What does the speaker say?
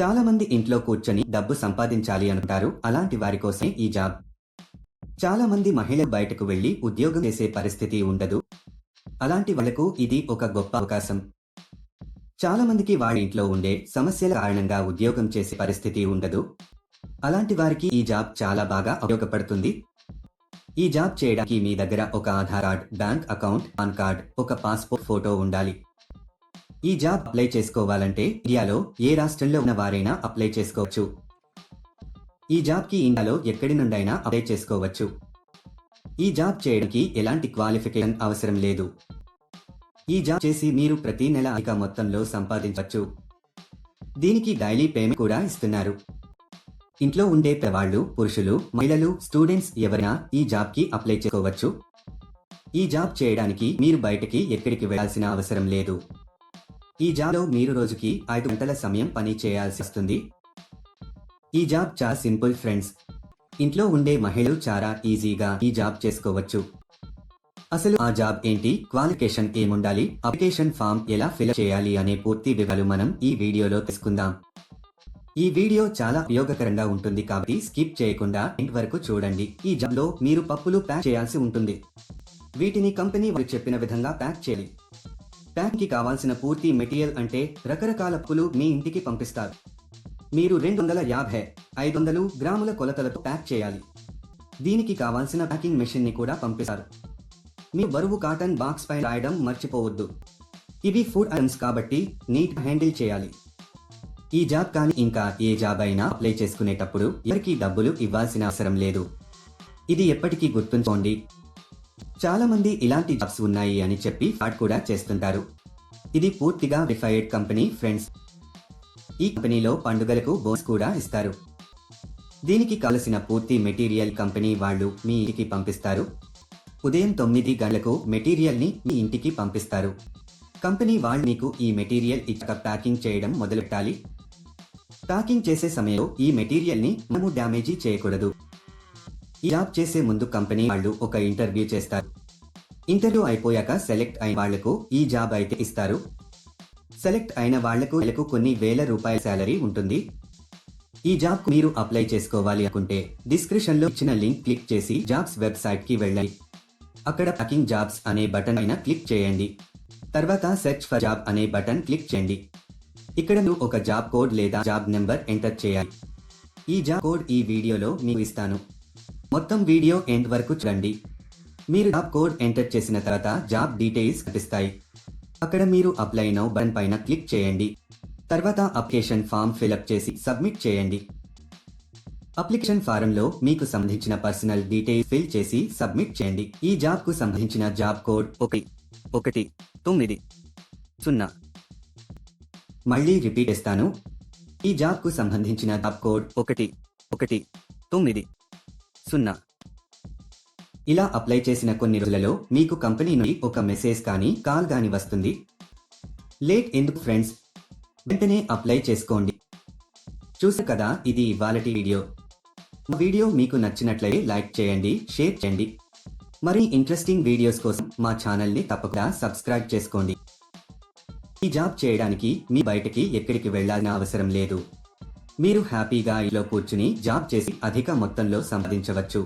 చాలా మంది ఇంట్లో కూర్చొని డబ్బు సంపాదించాలి అనుకుంటారు. అలాంటి వారి కోసమే ఈ జాబ్. చాలా మంది మహిళలు బయటకు వెళ్ళి ఉద్యోగం చేసే పరిస్థితి ఉండదు. అలాంటి వాళ్ళకు ఇది ఒక గొప్ప అవకాశం. చాలా మందికి వాళ్ళ ఇంట్లో ఉండే సమస్యల కారణంగా ఉద్యోగం చేసే పరిస్థితి ఉండదు. అలాంటి వారికి ఈ జాబ్ చాలా బాగా ఉపయోగపడుతుంది. ఈ జాబ్ చేయడానికి మీ దగ్గర ఒక Aadhaar card bank account PAN card ఒక పాస్పోర్ట్ ఫోటో ఉండాలి. ఈ జాబ్ అప్లై చేసుకోవాలంటే ఇండియాలో ఏ రాష్ట్రంలో ఉన్న వారైనా అప్లై చేసుకోవచ్చు. ఈ జాబ్కి ఇండియాలో ఎక్కడి నుండైనా అప్లై చేసుకోవచ్చు. ఈ జాబ్ చేయడానికి ఎలాంటి క్వాలిఫికేషన్ అవసరం లేదు. ఈ జాబ్ చేసి మీరు ప్రతి నెల అధిక మొత్తంలో సంపాదించవచ్చు. దీనికి డైలీ పేమెంట్ కూడా ఇస్తున్నారు. ఇంట్లో ఉండే పెద్దవాళ్ళు పురుషులు మహిళలు స్టూడెంట్స్ ఎవరైనా ఈ జాబ్కి అప్లై చేసుకోవచ్చు. ఈ జాబ్ చేయడానికి మీరు బయటకి ఎక్కడికి వెళ్ళాల్సిన అవసరం లేదు. ఈ జాబ్లో మీరు రోజుకి ఐదు గంటల సమయం పని చేయాల్సి వస్తుంది. ఈ జాబ్ చాలా సింపుల్ ఫ్రెండ్స్. ఇంట్లో ఉండే మహిళలు చాలా ఈజీగా ఈ జాబ్ చేసుకోవచ్చు. అసలు ఆ జాబ్ ఏంటి? క్వాలిఫికేషన్ ఏముండాలి? అప్లికేషన్ ఫామ్ ఎలా ఫిల్ చేయాలి అనే పూర్తి వివరాలు మనం ఈ వీడియోలో తెలుసుకుందాం. ఈ వీడియో చాలా ఉపయోగకరంగా ఉంటుంది కాబట్టి స్కిప్ చేయకుండా ఎండ్ వరకు చూడండి. ఈ జాబ్లో మీరు పప్పులు ప్యాక్ చేయాల్సి ఉంటుంది. వీటిని కంపెనీ వారు చెప్పిన విధంగా ప్యాక్ చేయాలి. ప్యాక్కి కావాల్సిన పూర్తి మెటీరియల్ అంటే రకరకాల పులు మీ ఇంటికి పంపిస్తారు. మీరు రెండు వందల యాభై ఐదు వందలు గ్రాముల కొలతలతో ప్యాక్ చేయాలి. దీనికి కావాల్సిన ప్యాకింగ్ మెషిన్ని కూడా పంపిస్తారు. మీ బరువు కాటన్ బాక్స్ పై రాయడం మర్చిపోవద్దు. ఇవి ఫుడ్ ఐటమ్స్ కాబట్టి నీట్ హ్యాండిల్ చేయాలి. ఈ జాబ్ కానీ ఇంకా ఏ జాబ్ అయినా అప్లై చేసుకునేటప్పుడు ఎవరికి డబ్బులు ఇవ్వాల్సిన అవసరం లేదు. ఇది ఎప్పటికీ గుర్తుంచుకోండి. చాలా మంది ఇలాంటి జాబ్స్ ఉన్నాయి అని చెప్పి ఫ్రాడ్ కూడా చేస్తుంటారు. ఇది పూర్తిగా వెరిఫైడ్ కంపెనీ ఫ్రెండ్స్ ఈ కంపెనీలో పండుగలకు బోన్స్ కూడా ఇస్తారు. దీనికి కావలసిన పూర్తి మెటీరియల్ కంపెనీ వాళ్ళు మీ ఇంటికి పంపిస్తారు. ఉదయం తొమ్మిది గంటలకు మెటీరియల్ని మీ ఇంటికి పంపిస్తారు. కంపెనీ వాళ్ళు మీకు ఈ మెటీరియల్ ఇచ్చాక ప్యాకింగ్ చేయడం మొదలెట్టాలి ప్యాకింగ్ చేసే సమయంలో ఈ మెటీరియల్ని మనము డ్యామేజీ చేయకూడదు. ఈ జాబ్ చేసే ముందు కంపెనీ వాళ్ళు ఒక ఇంటర్వ్యూ చేస్తారు. ఇంటర్వ్యూ అయిపోయాక సెలెక్ట్ అయిన వాళ్ళకు ఈ జాబ్ అయితే ఇస్తారు. సెలెక్ట్ అయిన వాళ్ళకు నెలకు కొన్ని వేల రూపాయల శాలరీ ఉంటుంది. ఈ జాబ్ మీరు అప్లై చేసుకోవాలి అనుకుంటే డిస్క్రిప్షన్లో ఇచ్చిన లింక్ క్లిక్ చేసి జాబ్స్ వెబ్సైట్కి వెళ్ళండి. అక్కడ ప్యాకింగ్ జాబ్స్ అనే బటన్ పైన క్లిక్ చేయండి. తర్వాత సెర్చ్ ఫర్ జాబ్ అనే బటన్ క్లిక్ చేయండి. ఇక్కడ మీరు ఒక జాబ్ కోడ్ లేదా జాబ్ నెంబర్ ఎంటర్ చేయాలి. ఈ జాబ్ కోడ్ ఈ వీడియోలో మీకు ఇస్తాను. మొత్తం వీడియో ఎండ్ వరకు చూడండి. మీరు జాబ్ కోడ్ ఎంటర్ చేసిన తర్వాత జాబ్ డీటెయిల్స్ కనిపిస్తాయి. అక్కడ మీరు అప్లై నౌ బటన్ పైన క్లిక్ చేయండి. తర్వాత అప్లికేషన్ ఫామ్ ఫిలప్ చేసి సబ్మిట్ చేయండి. అప్లికేషన్ ఫారంలో మీకు సంబంధించిన పర్సనల్ డీటెయిల్స్ ఫిల్ చేసి సబ్మిట్ చేయండి. ఈ జాబ్కు సంబంధించిన జాబ్ కోడ్ ఒకటి ఒకటి తొమ్మిది సున్నా. మళ్ళీ రిపీట్ చేస్తాను. ఈ జాబ్కు సంబంధించిన జాబ్ కోడ్ ఒకటి ఒకటి తొమ్మిది. సున్నా ఇలా అప్లై చేసిన కొన్ని రోజులలో మీకు కంపెనీ నుండి ఒక మెసేజ్ కానీ కాల్ కానీ వస్తుంది. లేట్ ఎందుకు ఫ్రెండ్స్? వెంటనే అప్లై చేసుకోండి. చూసారు కదా ఇది ఇవాళటి వీడియో. మా వీడియో మీకు నచ్చినట్లయితే లైక్ చేయండి షేర్ చేయండి. మరి ఇంట్రెస్టింగ్ వీడియోస్ కోసం మా ఛానల్ని తప్పకుండా సబ్స్క్రైబ్ చేసుకోండి. ఈ జాబ్ చేయడానికి మీ బయటకి ఎక్కడికి వెళ్ళాల్సిన అవసరం లేదు. మీరు హ్యాపీగా ఇంట్లో కూర్చుని జాబ్ చేసి అధిక మొత్తంలో సంపాదించవచ్చు.